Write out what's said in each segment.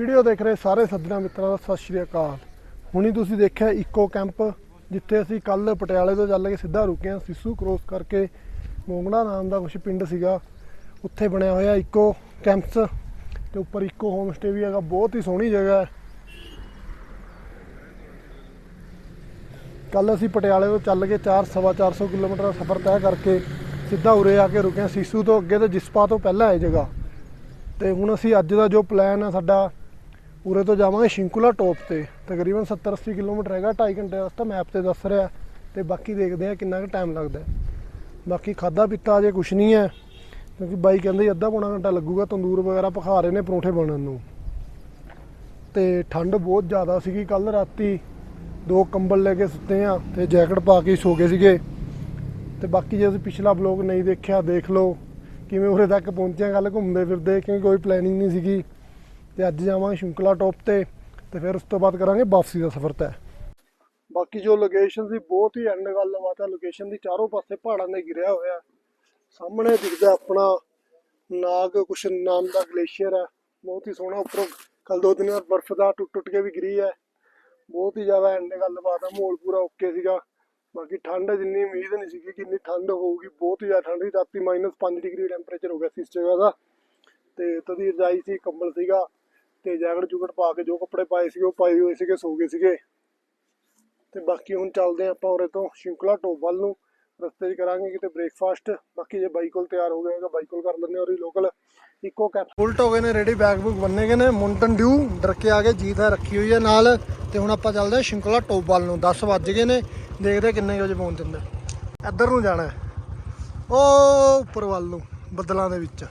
Video ਦੇਖ ਰਹੇ ਸਾਰੇ ਸੱਜਣਾ ਮਿੱਤਰਾਂ ਦਾ ਸਤਿ ਸ਼੍ਰੀ ਅਕਾਲ। ਹੁਣੀ ਤੁਸੀਂ ਦੇਖਿਆ ਇਕੋ ਕੈਂਪ, ਜਿੱਥੇ ਅਸੀਂ ਕੱਲ ਪਟਿਆਲੇ ਤੋਂ ਚੱਲ ਕੇ ਸਿੱਧਾ ਰੁਕੇ ਹਾਂ, ਸਿੱਸੂ ਕ੍ਰੋਸ ਕਰਕੇ ਮੋਂਗਣਾ ਨਾਮ ਦਾ ਕੁਝ ਪਿੰਡ ਸੀਗਾ। ਉੱਥੇ ਬਣਿਆ ਹੋਇਆ ਇਕੋ ਕੈਂਪਸ ਤੇ ਉੱਪਰ ਇਕੋ ਹੋਮ ਸਟੇ ਵੀ ਹੈਗਾ, ਬਹੁਤ ਹੀ ਸੋਹਣੀ ਜਗ੍ਹਾ ਹੈ। ਕੱਲ ਅਸੀਂ ਪਟਿਆਲੇ ਤੋਂ ਚੱਲ ਕੇ 4 ਸਵਾ 400 ਕਿਲੋਮੀਟਰ ਦਾ ਸਫ਼ਰ ਤੈਅ ਕਰਕੇ ਸਿੱਧਾ ਉਰੇ ਆ ਕੇ ਰੁਕੇ ਹਾਂ, ਸਿੱਸੂ ਤੋਂ ਅੱਗੇ ਤੇ ਜਿਸਪਾ ਤੋਂ ਪਹਿਲਾਂ ਇਹ ਜਗ੍ਹਾ। ਤੇ ਹੁਣ ਅਸੀਂ ਅੱਜ ਦਾ ਜੋ ਪਲਾਨ ਹੈ ਸਾਡਾ ਉਰੇ ਤੋਂ ਜਾਵਾਂਗੇ ਸ਼ਿੰਕੂਲਾ ਟੋਪ ਤੇ। ਤਕਰੀਬਨ 70 80 ਕਿਲੋਮੀਟਰ ਹੈਗਾ 2.5 ਘੰਟੇ ਦਾ ਰਸਤਾ ਮੈਪ ਤੇ ਦੱਸ ਰਿਹਾ। ਤੇ ਬਾਕੀ ਦੇਖਦੇ ਆ ਕਿੰਨਾ ਕੁ ਟਾਈਮ ਲੱਗਦਾ। ਬਾਕੀ ਖਾਦਾ ਪੀਤਾ ਅਜੇ ਕੁਛ ਨਹੀਂ ਹੈ। ਕਿਉਂਕਿ ਬਾਈ ਕਹਿੰਦੇ ਸੀ ਅੱਧਾ ਪੌਣਾ ਘੰਟਾ ਲੱਗੂਗਾ, ਤੰਦੂਰ ਵਗੈਰਾ ਪਖਾ ਰਹੇ ਨੇ ਪਰੌਂਠੇ ਬਣਨ ਨੂੰ। ਤੇ ਠੰਡ ਬਹੁਤ ਜ਼ਿਆਦਾ ਸੀਗੀ ਕੱਲ ਰਾਤੀ। ਦੋ ਕੰਬਲ ਲੈ ਕੇ ਸੁੱਤੇ ਆ ਤੇ ਜੈਕਟ ਪਾ ਕੇ ਹੀ ਸੋ ਗਏ ਸੀਗੇ। ਤੇ ਬਾਕੀ ਜੇ ਤੁਸੀਂ ਪਿਛਲਾ ਬਲੌਗ ਨਹੀਂ ਦੇਖਿਆ, ਦੇਖ ਲਓ। ਕਿਵੇਂ ਉਰੇ ਤੱਕ ਪਹੁੰਚਿਆ ਗੱਲ ਘੁੰਮਦੇ ਫਿਰਦੇ, ਕਿਉਂਕਿ ਕੋਈ ਪਲੈਨਿੰਗ ਨਹੀਂ ਸੀਗੀ। ਤੇ ਅੱਜ ਜਾਵਾਂਗੇ ਸ਼ਿੰਕਲਾ ਟੋਪ ਤੇ ਤੇ ਫਿਰ ਉਸ ਤੋਂ ਬਾਅਦ ਕਰਾਂਗੇ ਵਾਪਸੀ ਦਾ ਸਫ਼ਰ ਤੈਅ। ਬਾਕੀ ਜੋ ਲੋਕੇਸ਼ਨ ਸੀ ਬਹੁਤ ਹੀ ਐਂਡ ਗੱਲਬਾਤ ਹੈ ਲੋਕੇਸ਼ਨ ਦੀ ਚਾਰੋਂ ਪਾਸੇ ਪਹਾੜਾਂ ਨੇ ਘਿਰਿਆ ਹੋਇਆ। ਸਾਹਮਣੇ ਦਿਖਦਾ ਆਪਣਾ ਨਾਗ, ਕੁਛ ਨਾਮ ਦਾ ਗਲੇਸ਼ੀਅਰ ਹੈ। ਬਹੁਤ ਹੀ ਸੋਹਣਾ ਉੱਪਰੋਂ ਕੱਲ ਦੋ ਦਿਨ ਬਾਅਦ ਬਰਫ਼ ਦਾ ਟੁੱਟ ਟੁੱਟ ਕੇ ਵੀ ਗਿਰੀ ਹੈ। ਬਹੁਤ ਹੀ ਜ਼ਿਆਦਾ ਐਂਡ ਗੱਲਬਾਤ ਹੈ, ਮਾਹੌਲ ਪੂਰਾ ਓਕੇ ਸੀਗਾ। ਬਾਕੀ ਠੰਡ ਜਿੰਨੀ ਉਮੀਦ ਨਹੀਂ ਸੀਗੀ ਕਿ ਇੰਨੀ ਠੰਡ ਹੋਊਗੀ। ਬਹੁਤ ਹੀ ਜ਼ਿਆਦਾ ਠੰਡ ਸੀ, ਰਾਤੀ -5 ਡਿਗਰੀ ਟੈਂਪਰੇਚਰ ਹੋ ਗਿਆ ਸੀ ਇਸ ਜਗ੍ਹਾ ਦਾ। ਤੇ ਤਦੀ ਰਜਾਈ ਸੀ, ਕੰਬਲ ਸੀਗਾ। ਤੇ ਜੈਕਟ ਜੁਕਟ ਪਾ ਕੇ ਜੋ ਕੱਪੜੇ ਪਾਏ ਸੀਗੇ, ਉਹ ਪਾਏ ਹੋਏ ਸੀਗੇ, ਸੋ ਗਏ ਸੀਗੇ। ਤੇ ਬਾਕੀ ਹੁਣ ਚੱਲਦੇ ਹਾਂ ਆਪਾਂ ਉਰੇ ਤੋਂ ਸ਼ਿੰਕਲਾ ਟੋਪ ਵੱਲ ਨੂੰ। ਰਸਤੇ 'ਚ ਕਰਾਂਗੇ ਕਿਤੇ ਬ੍ਰੇਕਫਾਸਟ ਬਾਕੀ ਜੇ ਬਾਈਕ ਕੋਲ ਤਿਆਰ ਹੋ ਗਏਗਾ ਬਾਈਕ ਕੋਲ ਕਰ ਲੈਂਦੇ ਹਾਂ ਔਰ ਲੋਕਲ ਇਕੋ ਕੈਪ ਉਲਟ ਹੋ ਗਏ ਨੇ ਰੈਡੀ ਬੈਗ ਬੁੱਕ ਬੰਨੇ ਗਏ ਨੇ। ਮੁੰਟਨ ਡਿਊ ਡਰ ਕੇ ਆ ਕੇ ਜੀਤ ਹੈ ਰੱਖੀ ਹੋਈ ਹੈ ਨਾਲ। ਤੇ ਹੁਣ ਆਪਾਂ ਚੱਲਦੇ ਹਾਂ ਸ਼ਿੰਕਲਾ ਟੋਪ ਵੱਲ ਨੂੰ। 10 ਵੱਜ ਗਏ ਨੇ, ਦੇਖਦੇ ਕਿੰਨੇ ਕੁ ਵਜੇ ਪਹੁੰਚ ਦਿੰਦਾ ਇੱਧਰ ਨੂੰ ਜਾਣਾ ਉਹ ਉੱਪਰ ਵੱਲ ਨੂੰ, ਬੱਦਲਾਂ ਦੇ ਵਿੱਚ।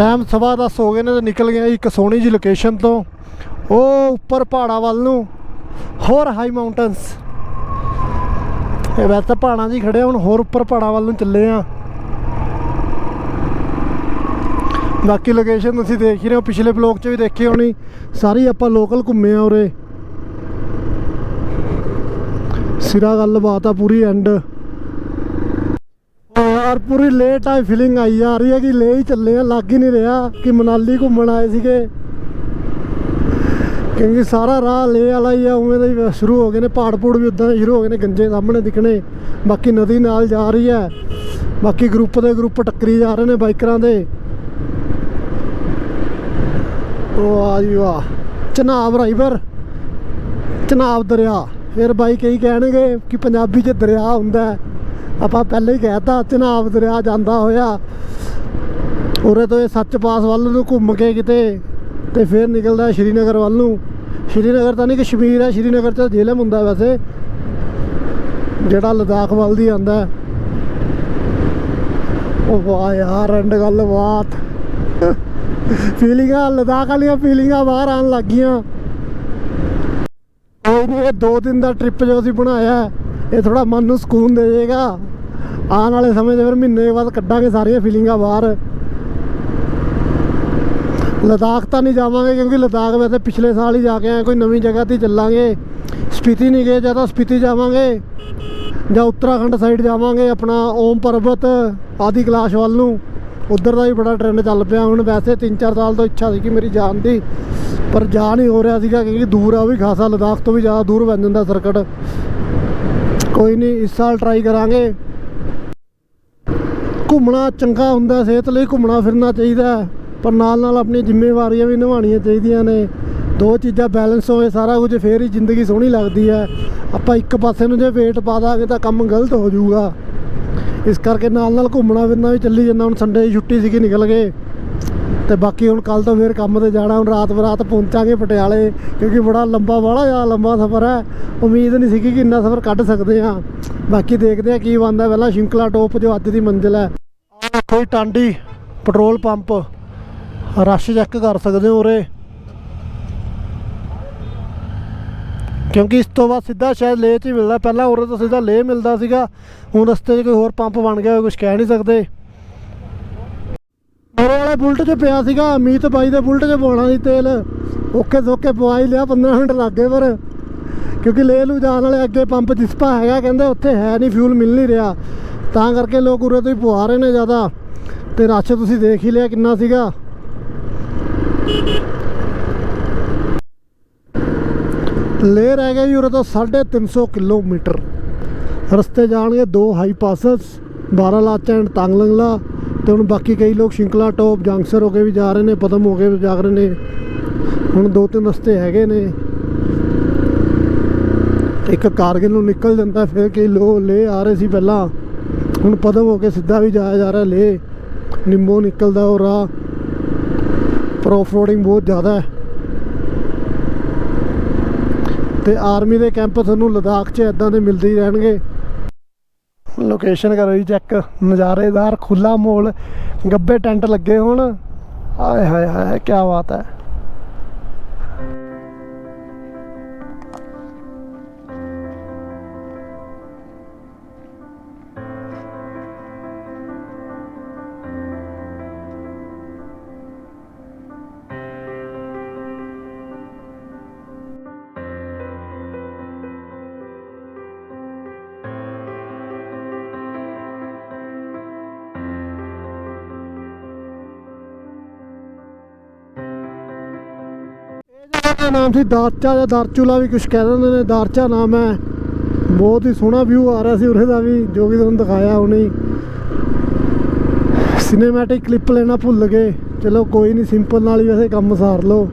ਟਾਈਮ ਸਵਾ 10 ਹੋ ਗਏ ਨੇ ਤੇ ਨਿਕਲ ਗਏ ਇੱਕ ਸੋਹਣੀ ਜੀ ਲੋਕੇਸ਼ਨ ਤੋਂ। ਉਹ ਉੱਪਰ ਪਹਾੜਾਂ ਵੱਲ ਨੂੰ, ਹੋਰ ਹਾਈ ਮਾਊਂਟਨਸ ਇਹ ਵੈਸੇ ਤਾਂ ਪਹਾੜਾਂ 'ਚ ਹੀ ਖੜੇ ਹੁਣ ਹੋਰ ਉੱਪਰ ਪਹਾੜਾਂ ਵੱਲ ਨੂੰ ਚੱਲੇ ਆ। ਬਾਕੀ ਲੋਕੇਸ਼ਨ ਤੁਸੀਂ ਦੇਖ ਹੀ ਰਹੇ ਹੋ, ਪਿਛਲੇ ਬਲੌਗ 'ਚ ਵੀ ਦੇਖੀ ਹੋਣੀ। ਸਾਰੀ ਆਪਾਂ ਲੋਕਲ ਘੁੰਮੇ ਆ ਉਰੇ। ਸਿਰਾ ਗੱਲਬਾਤ ਆ ਪੂਰੀ ਐਂਡ ਯਾਰ ਪੂਰੀ ਲੇਟ ਆਈ ਫੀਲਿੰਗ ਆਈ ਜਾ ਰਹੀ ਹੈ ਕਿ ਲੈ ਹੀ ਚੱਲੇ ਆ, ਲੱਗ ਹੀ ਨਹੀਂ ਰਿਹਾ ਕਿ ਮਨਾਲੀ ਘੁੰਮਣ ਆਏ ਸੀਗੇ। ਕਿਉਂਕਿ ਸਾਰਾ ਰਾਹ ਲੇ ਵਾਲਾ ਹੀ ਆ, ਉਵੇਂ ਦਾ ਸ਼ੁਰੂ ਹੋ ਗਏ ਨੇ ਪਹਾੜ ਪੂੜ ਵੀ ਉਦਾਂ ਦੇ ਸ਼ੁਰੂ ਹੋ ਗਏ ਨੇ, ਗੰਜੇ ਸਾਹਮਣੇ ਦਿਖਣੇ। ਬਾਕੀ ਨਦੀ ਨਾਲ ਜਾ ਰਹੀ ਹੈ। ਬਾਕੀ ਗਰੁੱਪ ਦੇ ਗਰੁੱਪ ਟੱਕਰੀ ਜਾ ਰਹੇ ਨੇ ਬਾਈਕਰਾਂ ਦੇ। ਉਹ ਆ ਜੀ ਵਾਹ, ਚਨਾਬ ਰਾਈਵਰ ਚਨਾਬ ਦਰਿਆ। ਫਿਰ ਬਾਈ ਕਈ ਕਹਿਣਗੇ ਕਿ ਪੰਜਾਬੀ 'ਚ ਦਰਿਆ ਹੁੰਦਾ ਹੈ। ਆਪਾਂ ਪਹਿਲੇ ਹੀ ਕਹਿਤਾ ਚਨਾਬ ਦਰਿਆ ਜਾਂਦਾ ਹੋਇਆ। ਉਰੇ ਤੋਂ ਇਹ ਸੱਚ ਪਾਸ ਵੱਲ ਨੂੰ ਘੁੰਮ ਕੇ ਕਿਤੇ ਤੇ ਫਿਰ ਨਿਕਲਦਾ ਸ਼੍ਰੀਨਗਰ ਵੱਲ ਨੂੰ। ਸ਼੍ਰੀਨਗਰ ਤਾਂ ਨਹੀਂ, ਕਸ਼ਮੀਰ ਹੈ, ਸ਼੍ਰੀਨਗਰ ਚ ਜੇਲਮ ਹੁੰਦਾ ਵੈਸੇ। ਜਿਹੜਾ ਲਦਾਖ ਵੱਲ ਦੀ ਆਂਦਾ ਉਹ ਵਾਹ ਯਾਰ ਐਂਡ ਗੱਲ ਬਾਤ ਫੀਲਿੰਗਾਂ, ਲਦਾਖ ਵਾਲੀਆਂ ਫੀਲਿੰਗਾਂ ਬਾਹਰ ਆਉਣ ਲੱਗ ਗਈਆਂ। ਇਹ ਦੋ ਦਿਨ ਦਾ ਟ੍ਰਿਪ ਜੋ ਅਸੀਂ ਬਣਾਇਆ, ਇਹ ਥੋੜਾ ਮਨ ਨੂੰ ਸਕੂਨ ਦੇ ਜਾਏਗਾ ਆਉਣ ਵਾਲੇ ਸਮੇਂ 'ਚ ਫਿਰ ਮਹੀਨੇ ਬਾਅਦ ਕੱਢਾਂਗੇ ਸਾਰੀਆਂ ਫੀਲਿੰਗਾਂ ਬਾਹਰ। ਲਦਾਖ ਤਾਂ ਨਹੀਂ ਜਾਵਾਂਗੇ ਕਿਉਂਕਿ ਲਦਾਖ ਵੈਸੇ ਪਿਛਲੇ ਸਾਲ ਹੀ ਜਾ ਕੇ ਆਏ, ਕੋਈ ਨਵੀਂ ਜਗ੍ਹਾ ਤੇ ਚੱਲਾਂਗੇ। ਸਪੀਤੀ ਨਹੀਂ ਗਏ ਜਾਂ ਤਾਂ ਸਪੀਤੀ ਜਾਵਾਂਗੇ, ਜਾਂ ਉੱਤਰਾਖੰਡ ਸਾਈਡ ਜਾਵਾਂਗੇ, ਆਪਣਾ ਓਮ ਪਰਬਤ, ਆਦਿ ਕਲਾਸ਼ ਵੱਲ ਨੂੰ। ਉਧਰ ਦਾ ਵੀ ਬੜਾ ਟ੍ਰੈਂਡ ਚੱਲ ਪਿਆ, ਹੁਣ ਵੈਸੇ 3-4 ਸਾਲ ਤੋਂ ਇੱਛਾ ਸੀ ਕਿ ਮੇਰੀ ਜਾਣ ਦੀ, ਪਰ ਜਾ ਨਹੀਂ ਹੋ ਰਿਹਾ ਸੀਗਾ ਕਿਉਂਕਿ ਦੂਰ ਆ, ਉਹ ਵੀ ਖਾਸਾ ਲਦਾਖ ਤੋਂ ਵੀ ਜ਼ਿਆਦਾ ਦੂਰ ਬਣ ਜਾਂਦਾ ਸਰਕਟ ਕੋਈ ਨਹੀਂ, ਇਸ ਸਾਲ ਟਰਾਈ ਕਰਾਂਗੇ। ਘੁੰਮਣਾ ਚੰਗਾ ਹੁੰਦਾ, ਸਿਹਤ ਲਈ ਘੁੰਮਣਾ ਫਿਰਨਾ ਚਾਹੀਦਾ ਪਰ ਨਾਲ ਨਾਲ ਆਪਣੀ ਜ਼ਿੰਮੇਵਾਰੀਆਂ ਵੀ ਨਿਭਾਉਣੀਆਂ ਚਾਹੀਦੀਆਂ ਨੇ। ਦੋ ਚੀਜ਼ਾਂ ਬੈਲੈਂਸ ਹੋਵੇ ਸਾਰਾ ਕੁਝ ਫੇਰ ਹੀ ਜ਼ਿੰਦਗੀ ਸੋਹਣੀ ਲੱਗਦੀ ਹੈ। ਆਪਾਂ ਇੱਕ ਪਾਸੇ ਨੂੰ ਜੇ ਵੇਟ ਪਾ ਦਾਂਗੇ ਤਾਂ ਕੰਮ ਗਲਤ ਹੋ ਜਾਊਗਾ। ਇਸ ਕਰਕੇ ਨਾਲ ਨਾਲ ਘੁੰਮਣਾ ਫਿਰਨਾ ਵੀ ਚੱਲੀ ਜਾਂਦਾ, ਹੁਣ ਸੰਡੇ ਦੀ ਛੁੱਟੀ ਸੀਗੀ ਨਿਕਲ ਗਏ ਤੇ ਬਾਕੀ ਹੁਣ ਕੱਲ ਤੋਂ ਫੇਰ ਕੰਮ ਤੇ ਜਾਣਾ, ਹੁਣ ਰਾਤ ਬਰਾਤ ਪਹੁੰਚਾਂਗੇ ਪਟਿਆਲੇ, ਕਿਉਂਕਿ ਬੜਾ ਲੰਬਾ ਵਾਲਾ ਜ਼ਿਆਦਾ ਲੰਬਾ ਸਫ਼ਰ ਹੈ। ਉਮੀਦ ਨਹੀਂ ਸੀਗੀ ਕਿ ਇੰਨਾ ਸਫ਼ਰ ਕੱਢ ਸਕਦੇ ਆ ਬਾਕੀ ਦੇਖਦੇ ਆ ਕੀ ਬਣਦਾ, ਪਹਿਲਾਂ ਸ਼ਿੰਕਲਾ ਟੋਪ ਜੋ ਅੱਜ ਦੀ ਮੰਜ਼ਿਲ ਹੈ। ਦੇਖੋ Tandi petrol pump rush check ਕਰ ਸਕਦੇ ਹੋ ਉਰੇ। ਕਿਉਂਕਿ ਇਸ ਤੋਂ ਬਾਅਦ ਸਿੱਧਾ ਸ਼ਾਇਦ ਲੇਹ 'ਚ ਹੀ ਮਿਲਦਾ। ਪਹਿਲਾਂ ਉਰੇ ਤੋਂ ਸਿੱਧਾ ਲੇਹ ਮਿਲਦਾ ਸੀਗਾ। ਹੁਣ ਰਸਤੇ 'ਚ ਕੋਈ ਹੋਰ ਪੰਪ ਬਣ ਗਿਆ ਕੁਝ ਕਹਿ ਨਹੀਂ ਸਕਦੇ। ਮੇਰੇ ਵਾਲੇ ਬੁਲਟ 'ਚ ਪਿਆ ਸੀਗਾ। ਅਮੀਤ ਬਾਈ ਦੇ ਬੁਲਟ 'ਚ ਪਾਉਣਾ ਸੀ ਤੇਲ। ਓਕੇ ਸੋਕੇ ਪਵਾ ਹੀ ਲਿਆ 15 ਮਿੰਟ ਲੱਗ ਗਏ ਪਰ। ਕਿਉਂਕਿ ਲੇਹ ਨੂੰ ਜਾਣ ਵਾਲੇ ਅੱਗੇ ਪੰਪ ਜਿਸਪਾ ਹੈਗਾ, ਕਹਿੰਦੇ ਉੱਥੇ ਹੈ ਨਹੀਂ ਫਿਊਲ ਮਿਲ ਨਹੀਂ ਰਿਹਾ। ਤਾਂ ਕਰਕੇ ਲੋਕ ਉਰੇ ਤੋਂ ਹੀ ਪਵਾ ਰਹੇ ਨੇ ਜ਼ਿਆਦਾ। ਤੇ ਰਸ਼ ਤੁਸੀਂ ਦੇਖ ਹੀ ਲਿਆ ਕਿੰਨਾ ਸੀਗਾ। ਲੇਹ ਰਹਿ ਗਿਆ ਜੀ ਉਰੇ ਤੋਂ 350 ਕਿਲੋਮੀਟਰ। ਰਸਤੇ ਜਾਣਗੇ ਦੋ high passes 12 Lacha and Tanglangla, ਤੇ ਹੁਣ ਬਾਕੀ ਕਈ ਲੋਕ ਸ਼ਿੰਕਲਾ ਟੋਪ ਜੰਕਸਰ ਹੋ ਕੇ ਵੀ ਜਾ ਰਹੇ ਨੇ, ਪਦਮ ਹੋ ਕੇ ਵੀ ਜਾ ਰਹੇ ਨੇ। ਹੁਣ ਦੋ ਤਿੰਨ ਰਸਤੇ ਹੈਗੇ ਨੇ। ਇੱਕ ਕਾਰਗਿਲ ਨੂੰ ਨਿਕਲ ਜਾਂਦਾ, ਫਿਰ ਕਈ ਲੋਕ ਲੇ ਆ ਰਹੇ ਸੀ ਪਹਿਲਾਂ। ਹੁਣ ਪਦਮ ਹੋ ਕੇ ਸਿੱਧਾ ਵੀ ਜਾਇਆ ਜਾ ਰਿਹਾ ਲੇ ਨਿੰਮੋ ਨਿਕਲਦਾ ਉਹ ਰਾਹ ਪਰ ਆਫ ਰੋਡਿੰਗ ਬਹੁਤ ਜ਼ਿਆਦਾ ਹੈ। ਤੇ ਆਰਮੀ ਦੇ ਕੈਂਪ ਤੁਹਾਨੂੰ ਲਦਾਖ 'ਚ ਇਦਾਂ ਦੇ ਮਿਲਦੇ ਹੀ ਰਹਿਣਗੇ। ਲੋਕੇਸ਼ਨ ਕਰੋ ਜੀ ਚੈੱਕ, ਨਜ਼ਾਰੇਦਾਰ ਖੁੱਲਾ ਮੋਲ, ਗੱਬੇ ਟੈਂਟ ਲੱਗੇ ਹੋਣ। ਆਏ ਹਾਏ ਹਾਏ ਕੀ ਬਾਤ ਹੈ। ਦਾ ਨਾਮ ਸੀ ਦਾਰਚਾ ਜਾਂ ਦਾਰਚੂਲਾ ਵੀ ਕੁਝ ਕਹਿ ਦਿੰਦੇ ਨੇ। ਦਾਰਚਾ ਨਾਮ ਹੈ। ਬਹੁਤ ਹੀ ਸੋਹਣਾ ਵਿਊ ਆ ਰਿਹਾ ਸੀ ਉਰੇ ਦਾ ਵੀ, ਜੋ ਵੀ ਤੁਹਾਨੂੰ ਦਿਖਾਇਆ ਹੁਣੇ ਸਿਨੇਮੈਟਿਕ ਕਲਿੱਪ ਲੈਣਾ ਭੁੱਲ ਗਏ। ਚਲੋ ਕੋਈ ਨਹੀਂ ਸਿੰਪਲ ਨਾਲ ਹੀ ਵੈਸੇ ਕੰਮ ਸਾਰ ਲਓ।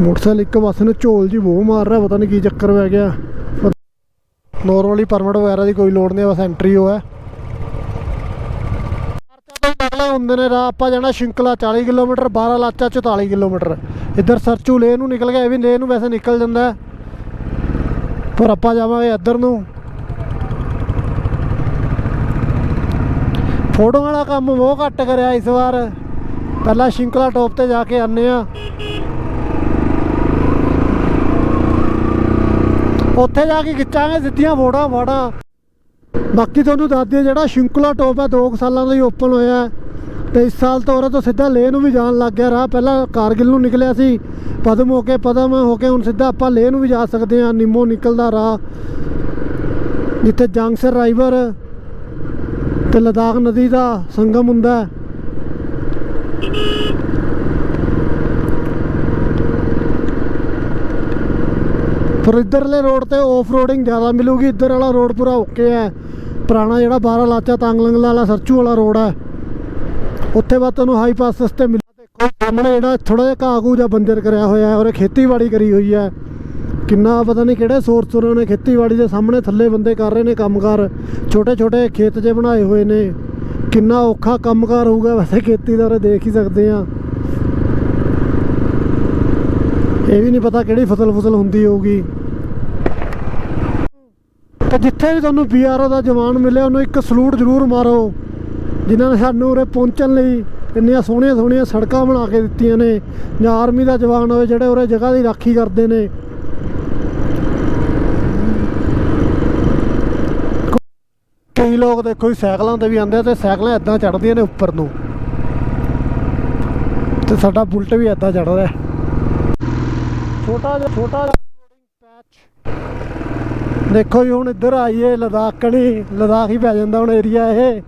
ਮੋਟਰਸਾਈਕਲ ਇੱਕ ਪਾਸੇ ਨੂੰ ਝੋਲ ਜੀ ਬਹੁਤ ਮਾਰ ਰਿਹਾ, ਪਤਾ ਨਹੀਂ ਕੀ ਚੱਕਰ ਪੈ ਗਿਆ। ਨੋਰਮਲੀ ਪਰਮਿਟ ਵਗੈਰਾ ਦੀ ਕੋਈ ਲੋੜ ਨਹੀਂ, ਬਸ ਐਂਟਰੀ ਹੋ। ਹੈ ਤੋਂ ਅਗਲੇ ਹੁੰਦੇ ਨੇ ਰਾਹ, ਆਪਾਂ ਜਾਣਾ ਸ਼ਿੰਕਲਾ 40 ਕਿਲੋਮੀਟਰ 12 ਲਾਚਾ 44 ਕਿਲੋਮੀਟਰ। ਇੱਧਰ ਸਰਚੂ ਲੇ ਨੂੰ ਨਿਕਲ ਗਿਆ, ਇਹ ਵੀ ਲੇ ਨੂੰ ਵੈਸੇ ਨਿਕਲ ਜਾਂਦਾ ਪਰ ਆਪਾਂ ਜਾਵਾਂਗੇ ਇੱਧਰ ਨੂੰ। ਫੋਟੋ ਵਾਲਾ ਕੰਮ ਬਹੁਤ ਘੱਟ ਕਰਿਆ ਇਸ ਵਾਰ। ਪਹਿਲਾਂ ਸ਼ਿੰਕਲਾ ਟੌਪ ਤੇ ਜਾ ਕੇ ਆਨੇ ਆ ਉੱਥੇ ਜਾ ਕੇ ਖਿੱਚਾਂਗੇ ਸਿੱਧੀਆਂ ਫੋਟੋਆਂ ਫਾਟਾਂ ਬਾਕੀ ਤੁਹਾਨੂੰ ਦੱਸ ਦਈਏ, ਜਿਹੜਾ ਸ਼ਿੰਕਲਾ ਟੋਪ ਹੈ 2 ਸਾਲਾਂ ਦਾ ਹੀ ਓਪਨ ਹੋਇਆ ਹੈ। ਤੇ ਇਸ ਸਾਲ ਤੋਂ ਉਰੇ ਤੋਂ ਸਿੱਧਾ ਲੇਹ ਨੂੰ ਵੀ ਜਾਣ ਲੱਗ ਗਿਆ, ਰਾਹ ਪਹਿਲਾਂ ਕਾਰਗਿਲ ਨੂੰ ਨਿਕਲਿਆ ਸੀ। ਪਦਮ ਹੋ ਕੇ, ਪਦਮ ਹੋ ਕੇ, ਹੁਣ ਸਿੱਧਾ ਆਪਾਂ ਲੇਹ ਨੂੰ ਵੀ ਜਾ ਸਕਦੇ ਹਾਂ, ਨਿੰਮੋ ਨਿਕਲਦਾ ਰਾਹ। ਜਿੱਥੇ ਜੰਗਸਰ ਰਾਈਵਰ ਤੇ ਲਦਾਖ ਨਦੀ ਦਾ ਸੰਗਮ ਹੁੰਦਾ ਫਿਰ ਪਰ ਇੱਧਰਲੇ ਰੋਡ ਤੇ ਆਫ ਰੋਡਿੰਗ ਜ਼ਿਆਦਾ ਮਿਲੂਗੀ, ਇੱਧਰ ਵਾਲਾ ਰੋਡ ਪੂਰਾ ਓਕੇ ਹੈ। ਪੁਰਾਣਾ ਜਿਹੜਾ 12 ਲਾਚਾ ਤਾਂਗਲੰਗਲਾ ਵਾਲਾ ਸਰਚੂ ਵਾਲਾ ਰੋਡ ਹੈ। ਉੱਥੇ ਬਾਅਦ ਤੁਹਾਨੂੰ ਹਾਈ ਪਾਸ ਸਸਤੇ ਮਿਲ ਦੇਖੋ, ਸਾਹਮਣੇ ਜਿਹੜਾ ਥੋੜਾ ਜਿਹਾ ਘਾਹ ਜਾਂ ਬੰਦਰ ਕਰਿਆ ਹੋਇਆ ਹੈ, ਔਰ ਖੇਤੀਬਾੜੀ ਕਰੀ ਹੋਈ ਹੈ। ਕਿੰਨਾ ਪਤਾ ਨਹੀਂ ਕਿਹੜੇ ਸੋਰਸ ਉਹਨਾਂ ਨੇ ਖੇਤੀਬਾੜੀ ਦੇ ਸਾਹਮਣੇ ਥੱਲੇ ਬੰਦੇ ਕਰ ਰਹੇ ਨੇ ਕੰਮਕਾਰ। ਛੋਟੇ ਛੋਟੇ ਖੇਤ ਜੇ ਬਣਾਏ ਹੋਏ ਨੇ। ਕਿੰਨਾ ਔਖਾ ਕੰਮਕਾਰ ਹੋਊਗਾ, ਵੈਸੇ ਖੇਤੀ ਦਾ ਉਰੇ ਦੇਖ ਹੀ ਸਕਦੇ ਆ ਇਹ ਵੀ ਨਹੀਂ ਪਤਾ ਕਿਹੜੀ ਫਸਲ ਫਸਲ ਹੁੰਦੀ ਹੋਊਗੀ। ਤੇ ਜਿੱਥੇ ਵੀ ਤੁਹਾਨੂੰ ਬੀਆਰਓ ਦਾ ਜਵਾਨ ਮਿਲਿਆ, ਉਹਨੂੰ ਇੱਕ ਸਲੂਟ ਜ਼ਰੂਰ ਮਾਰੋ, ਜਿਨ੍ਹਾਂ ਨੇ ਸਾਨੂੰ ਉਰੇ ਪਹੁੰਚਣ ਲਈ ਇੰਨੀਆਂ ਸੋਹਣੀਆਂ ਸੋਹਣੀਆਂ ਸੜਕਾਂ ਬਣਾ ਕੇ ਦਿੱਤੀਆਂ ਨੇ, ਜਾਂ ਆਰਮੀ ਦਾ ਜਵਾਨ ਹੋਵੇ, ਜਿਹੜੇ ਉਰੇ ਜਗ੍ਹਾ ਦੀ ਰਾਖੀ ਕਰਦੇ ਨੇ। ਕਈ ਲੋਕ ਦੇਖੋ ਜੀ, ਸਾਈਕਲਾਂ ਤੇ ਵੀ ਆਉਂਦੇ ਆ ਤੇ ਸਾਈਕਲਾਂ ਇਦਾਂ ਚੜਦੀਆਂ ਨੇ ਉੱਪਰ ਨੂੰ। ਤੇ ਸਾਡਾ ਬੁਲਟ ਵੀ ਇਦਾਂ ਚੜਦਾ ਹੈ ਛੋਟਾ ਜਿਹਾ ਛੋਟਾ ਜਿਹਾ ਪੈਚ ਦੇਖੋ ਜੀ, ਹੁਣ ਇੱਧਰ ਆਈਏ, ਲਦਾਖ ਕਣੀ, ਲਦਾਖ ਹੀ ਪੈ ਜਾਂਦਾ ਹੁਣ ਏਰੀਆ ਇਹ।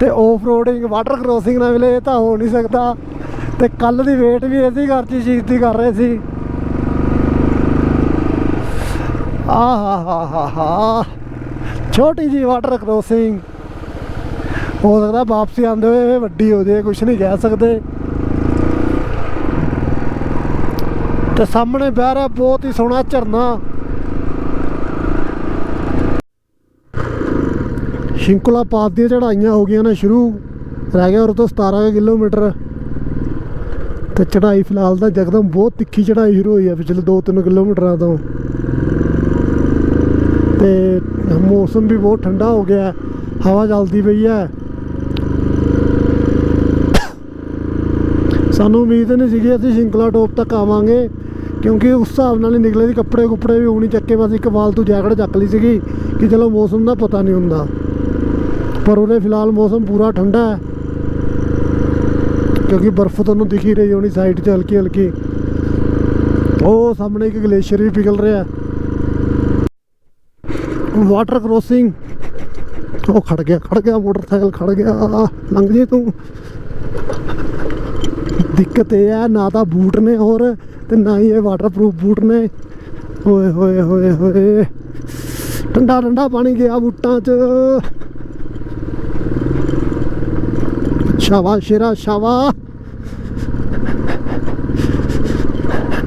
ਤੇ ਆਫ ਰੋਡਿੰਗ ਵਾਟਰ ਕ੍ਰੋਸਿੰਗ ਨਾ ਮਿਲੇ, ਇਹ ਤਾਂ ਹੋ ਨਹੀਂ ਸਕਦਾ। ਤੇ ਕੱਲ ਦੀ ਵੇਟ ਵੀ ਇਸੇ ਘਰ ਚੀਜ਼ ਦੀ ਕਰ ਰਹੇ ਸੀ। ਆਹ ਛੋਟੀ ਜੀ ਵਾਟਰ ਕ੍ਰੋਸਿੰਗ ਹੋ ਸਕਦਾ ਵਾਪਸੀ ਆਉਂਦੇ ਹੋਏ ਵੱਡੀ ਹੋ ਜਾਏ ਕੁਝ ਨਹੀਂ ਕਹਿ ਸਕਦੇ। ਤੇ ਸਾਹਮਣੇ ਬਹਿ ਰਿਹਾ ਬਹੁਤ ਹੀ ਸੋਹਣਾ ਝਰਨਾ। ਸ਼ਿੰਕੁਲਾ ਪਾਸ ਦੀਆਂ ਚੜਾਈਆਂ ਹੋ ਗਈਆਂ ਨੇ ਸ਼ੁਰੂ। ਰਹਿ ਗਿਆ ਉਰ ਤੋਂ 17 ਕਿਲੋਮੀਟਰ। ਤੇ ਚੜਾਈ ਫਿਲਹਾਲ ਦਾ ਜਕਦਮ ਬਹੁਤ ਤਿੱਖੀ ਚੜਾਈ ਸ਼ੁਰੂ ਹੋਈ ਹੈ ਪਿਛਲੇ 2-3 ਕਿਲੋਮੀਟਰਾਂ ਤੋਂ। ਤੇ ਮੌਸਮ ਵੀ ਬਹੁਤ ਠੰਡਾ ਹੋ ਗਿਆ ਹਵਾ ਚੱਲਦੀ ਪਈ ਹੈ। ਸਾਨੂੰ ਉਮੀਦ ਨਹੀਂ ਸੀਗੀ ਅਸੀਂ ਸ਼ਿੰਕਲਾ ਟੋਪ ਤੱਕ ਆਵਾਂਗੇ। ਕਿਉਂਕਿ ਉਸ ਹਿਸਾਬ ਨਾਲ ਹੀ ਨਿਕਲੇ ਸੀ, ਕੱਪੜੇ ਕੁੱਪੜੇ ਵੀ ਹੁਣੀ ਚੱਕੇ, ਬਸ ਇੱਕ ਫਾਲਤੂ ਜੈਕਟ ਚੱਕ ਲਈ ਸੀਗੀ ਕਿ ਚਲੋ ਮੌਸਮ ਦਾ ਪਤਾ ਨਹੀਂ ਹੁੰਦਾ। ਪਰ ਉਹਨੇ ਫਿਲਹਾਲ ਮੌਸਮ ਪੂਰਾ ਠੰਡਾ ਹੈ। ਕਿਉਂਕਿ ਬਰਫ਼ ਤੁਹਾਨੂੰ ਦਿਖ ਹੀ ਰਹੀ ਹੋਣੀ ਸਾਈਡ 'ਚ ਹਲਕੀ ਹਲਕੀ। ਉਹ ਸਾਹਮਣੇ ਇੱਕ ਗਲੇਸ਼ੀਅਰ ਵੀ ਪਿਘਲ ਰਿਹਾ। ਵਾਟਰ ਕ੍ਰੋਸਿੰਗ ਉਹ ਖੜ ਗਿਆ ਖੜ ਗਿਆ ਮੋਟਰਸਾਈਕਲ ਖੜ ਗਿਆ। ਲੰਘ ਜੇ ਤੂੰ। ਦਿੱਕਤ ਇਹ ਹੈ ਨਾ ਤਾਂ ਬੂਟ ਨੇ ਹੋਰ ਤੇ ਨਾ ਹੀ ਇਹ ਵਾਟਰਪ੍ਰੂਫ ਬੂਟ ਨੇ। ਓਏ ਹੋਏ ਹੋਏ ਹੋਏ ਠੰਡਾ ਠੰਡਾ ਪਾਣੀ ਗਿਆ ਬੂਟਾਂ 'ਚ। ਸ਼ਾਵਾ ਸ਼ੇਰਾ ਸ਼ਾਵਾ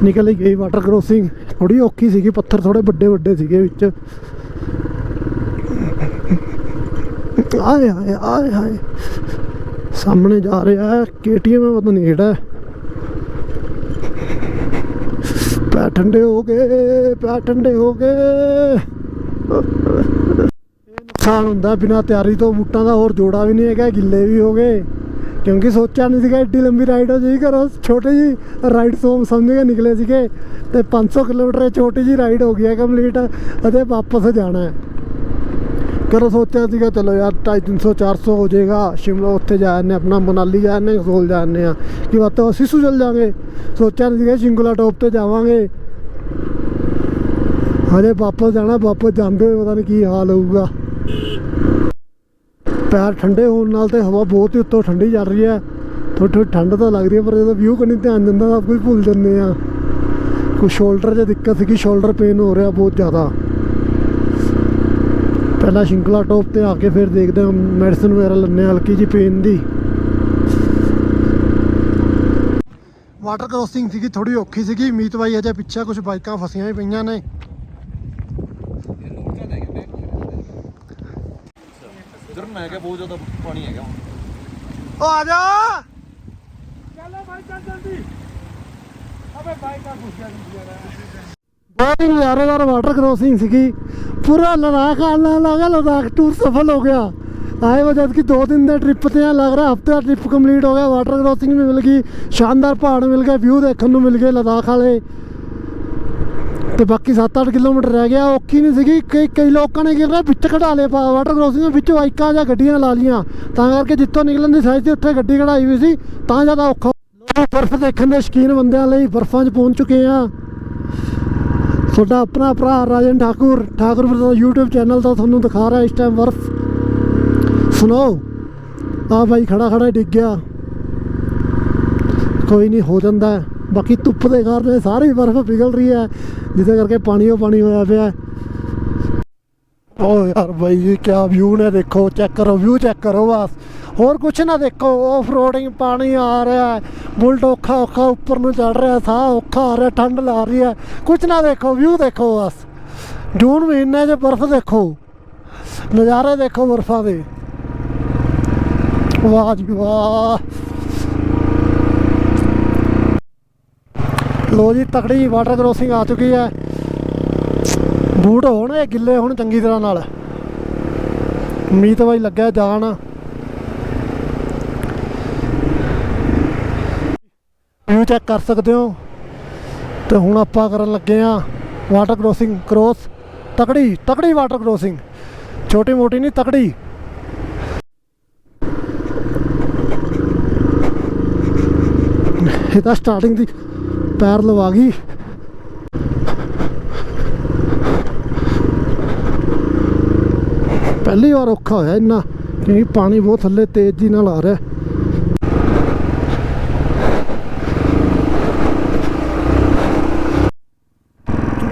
ਨਿਕਲ ਗਈ ਵਾਟਰ ਕ੍ਰੋਸਿੰਗ ਥੋੜੀ ਔਖੀ ਸੀਗੀ, ਪੱਥਰ ਥੋੜੇ ਵੱਡੇ ਵੱਡੇ ਸੀਗੇ ਵਿੱਚ। ਆਏ ਆਏ ਆਏ ਆਏ। ਸਾਹਮਣੇ ਜਾ ਰਿਹਾ ਹੈ, KTM ਹੈ, ਪਤਾ ਨਹੀਂ ਕਿਹੜਾ ਹੈ। ਠੰਡੇ ਹੋ ਗਏ, ਪੈਰ ਠੰਡੇ ਹੋ ਗਏ। ਨੁਕਸਾਨ ਹੁੰਦਾ ਬਿਨਾ ਤਿਆਰੀ ਤੋਂ, ਬੂਟਾਂ ਦਾ ਹੋਰ ਜੋੜਾ ਵੀ ਨਹੀਂ ਹੈਗਾ, ਗਿੱਲੇ ਵੀ ਹੋ ਗਏ। ਕਿਉਂਕਿ ਸੋਚਿਆ ਨਹੀਂ ਸੀਗਾ, ਏਡੀ ਲੰਬੀ ਰਾਈਡ ਹੋ ਜਾਈ ਕਰੋ ਛੋਟੀ ਜੀ ਰਾਈਡ ਤੋਂ ਸਮਝ ਕੇ ਨਿਕਲੇ ਸੀਗੇ ਤੇ 500 ਕਿਲੋਮੀਟਰ ਛੋਟੀ ਜੀ ਰਾਈਡ ਹੋ ਗਈ ਹੈ ਕੰਪਲੀਟ ਅਤੇ ਵਾਪਸ ਜਾਣਾ ਹੈ। ਕਰੋ ਸੋਚਿਆ ਸੀਗਾ, ਚਲੋ ਯਾਰ 250 400 ਹੋ ਜਾਏਗਾ, ਸ਼ਿਮਲਾ ਉੱਥੇ ਜਾਣੇ ਆਪਣਾ ਮਨਾਲੀ ਜਾ ਆਨੇ ਜਾਣੇ ਜਾ ਆ ਕਿ ਬਾਤ ਅਸੀਂ ਸਿਸੂ ਚਲ ਜਾਵਾਂਗੇ। ਸੋਚਿਆ ਨਹੀਂ ਸੀਗਾ ਸ਼ਿੰਗਲਾ ਟੌਪ ਤੇ ਜਾਵਾਂਗੇ। ਹਜੇ ਵਾਪਸ ਜਾਣਾ, ਵਾਪਸ ਜਾਂਦੇ ਹੋਏ ਪਤਾ ਨਹੀਂ ਕੀ ਹਾਲ ਹੋਊਗਾ। ਪੈਰ ਠੰਡੇ ਹੋਣ ਨਾਲ ਤੇ ਹਵਾ ਬਹੁਤ ਹੀ ਉੱਤੋਂ ਠੰਡੀ ਚੱਲ ਰਹੀ ਹੈ। ਥੋੜੀ ਥੋੜੀ ਠੰਡ ਤਾਂ ਲੱਗ ਰਹੀ ਹੈ, ਪਰ ਜਦੋਂ ਵਿਊ ਕਰਨੀ ਧਿਆਨ ਦਿੰਦਾ ਸਭ ਕੁਝ ਭੁੱਲ ਜਾਂਦੇ ਆ ਕੋਈ ਸ਼ੋਲਡਰ 'ਚ ਦਿੱਕਤ ਸੀਗੀ ਸ਼ੋਲਡਰ ਪੇਨ ਹੋ ਰਿਹਾ ਬਹੁਤ ਜ਼ਿਆਦਾ। ਪਹਿਲਾਂ ਸ਼ਿੰਕਲਾ ਟੋਪ ਤੇ ਆ ਕੇ ਫਿਰ ਦੇਖਦੇ ਹਾਂ ਮੈਡੀਸਨ ਵਗੈਰਾ ਲੰਨੇ ਹਲਕੀ ਜੀ ਪੇਨ ਦੀ। ਵਾਟਰ ਕ੍ਰੋਸਿੰਗ ਸੀਗੀ ਥੋੜੀ ਔਖੀ ਸੀਗੀ। ਮੀਤ ਬਾਈ ਅਜੇ ਪਿੱਛੇ ਕੁਝ ਬਾਈਕਾਂ ਫਸੀਆਂ ਹੀ ਪਈਆਂ ਨੇ। ਜਰਨ ਹੈਗਾ ਬਹੁਤ ਜ਼ਿਆਦਾ ਪਾਣੀ ਹੈਗਾ ਉਹ ਆ ਜਾ! ਚੱਲੋ ਭਾਈ ਚੱਲ ਜਲਦੀ। ਅਬੇ ਬਾਈਕਾਂ ਫਸ ਗਿਆ ਜੀ ਬਹੁਤ ਹੀ ਨਜ਼ਾਰੇਦਾਰ ਵਾਟਰ ਕ੍ਰੋਸਿੰਗ ਸੀਗੀ। ਪੂਰਾ ਲਦਾਖ ਆਣਾ ਲੱਗਾ ਲਦਾਖ ਟੂਰ ਸਫਲ ਹੋ ਗਿਆ। ਆਏ ਵਜ੍ਹਾ ਕਿ ਦੋ ਦਿਨ ਦੇ ਟ੍ਰਿਪ ਤੇ ਆ, ਲੱਗ ਰਿਹਾ ਹਫ਼ਤੇ ਦਾ ਟ੍ਰਿਪ ਕੰਪਲੀਟ ਹੋ ਗਿਆ ਵਾਟਰ ਕ੍ਰੋਸਿੰਗ ਵੀ ਮਿਲ ਗਈ, ਸ਼ਾਨਦਾਰ ਪਹਾੜ ਮਿਲ ਗਏ ਵਿਊ ਦੇਖਣ ਨੂੰ ਮਿਲ ਗਏ ਲਦਾਖ ਵਾਲੇ। ਤੇ ਬਾਕੀ 7-8 ਕਿਲੋਮੀਟਰ ਰਹਿ ਗਿਆ, ਔਖੀ ਨਹੀਂ ਸੀਗੀ। ਕਈ ਕਈ ਲੋਕਾਂ ਨੇ ਕਿਹਾ ਵਿੱਚ ਕਢਾ ਲਏ ਵਾਟਰ ਕ੍ਰੋਸਿੰਗ ਵਿੱਚ ਬਾਈਕਾਂ ਜਾਂ ਗੱਡੀਆਂ ਲਾ ਲੀਆਂ ਤਾਂ ਕਰਕੇ ਜਿੱਥੋਂ ਨਿਕਲਣ ਦੀ ਸਾਈਜ਼ ਤੇ ਉੱਥੇ ਗੱਡੀ ਕਢਾਈ ਹੋਈ ਸੀ, ਤਾਂ ਜ਼ਿਆਦਾ ਔਖਾ। ਲੋਕ ਬਰਫ਼ ਦੇਖਣ ਦੇ ਸ਼ੌਕੀਨ ਬੰਦਿਆਂ ਲਈ ਬਰਫ਼ਾਂ 'ਚ ਪਹੁੰਚ ਚੁੱਕੇ ਆ ਤੁਹਾਡਾ ਆਪਣਾ ਭਰਾ Rajan Thakur Thakur brother YouTube channel ਤੋਂ ਤੁਹਾਨੂੰ ਦਿਖਾ ਰਿਹਾ ਇਸ ਟਾਈਮ ਬਰਫ਼। ਸੁਣੋ ਆ ਬਾਈ ਖੜਾ ਖੜਾ ਡਿੱਗ ਗਿਆ। ਕੋਈ ਨਹੀਂ, ਹੋ ਜਾਂਦਾ ਬਾਕੀ ਧੁੱਪ ਦੇ ਕਾਰਨ ਸਾਰੀ ਬਰਫ਼ ਪਿਘਲ ਰਹੀ ਹੈ, ਜਿਹਦੇ ਕਰਕੇ ਪਾਣੀ ਉਹ ਪਾਣੀ ਹੋਇਆ ਪਿਆ ਓ ਯਾਰ ਬਾਈ ਜੀ ਕੀ ਵਿਊ ਨੇ ਦੇਖੋ ਚੈੱਕ ਕਰੋ ਵਿਊ ਚੈੱਕ ਕਰੋ ਬਸ। ਹੋਰ ਕੁਛ ਨਾ ਦੇਖੋ ਆਫ ਰੋਡਿੰਗ ਪਾਣੀ ਆ ਰਿਹਾ ਹੈ, ਬੁਲਟ ਔਖਾ ਔਖਾ ਉੱਪਰ ਨੂੰ ਚੜ ਰਿਹਾ, ਸਾਹ ਔਖਾ ਆ ਰਿਹਾ, ਠੰਡ ਲਾ ਰਹੀ ਹੈ। ਕੁਛ ਨਾ ਦੇਖੋ ਵਿਊ ਦੇਖੋ ਬਸ। ਜੂਨ ਮਹੀਨੇ 'ਚ ਬਰਫ਼ ਦੇਖੋ। ਨਜ਼ਾਰੇ ਦੇਖੋ ਬਰਫ਼ਾਂ ਦੇ। ਵਾਹ ਜੀ ਵਾਹ। ਲੋ ਜੀ, ਤਕੜੀ ਵਾਟਰ ਕ੍ਰੋਸਿੰਗ ਆ ਚੁੱਕੀ ਹੈ। ਬੂਟ ਹੋਣ, ਇਹ ਗਿੱਲੇ ਹੋਣ ਚੰਗੀ ਤਰ੍ਹਾਂ ਨਾਲ। ਮੀਤ ਬਾਈ ਲੱਗਿਆ ਜਾਣ। ਵਿਊ ਚੈੱਕ ਕਰ ਸਕਦੇ ਹੋ। ਤੇ ਹੁਣ ਆਪਾਂ ਕਰਨ ਲੱਗੇ ਆ ਵਾਟਰ ਕ੍ਰੋਸਿੰਗ ਕ੍ਰੋਸ ਤਕੜੀ ਤਕੜੀ ਵਾਟਰ ਕ੍ਰੋਸਿੰਗ ਛੋਟੀ ਮੋਟੀ ਨਹੀਂ, ਤਕੜੀ। ਇਹ ਤਾਂ ਸਟਾਰਟਿੰਗ ਦੀ ਪੈਰ ਲਵਾ ਗਈ। ਪਹਿਲੀ ਵਾਰ ਔਖਾ ਹੋਇਆ ਇੰਨਾ, ਕਿਉਂਕਿ ਪਾਣੀ ਬਹੁਤ ਥੱਲੇ ਤੇਜ਼ੀ ਨਾਲ ਆ ਰਿਹਾ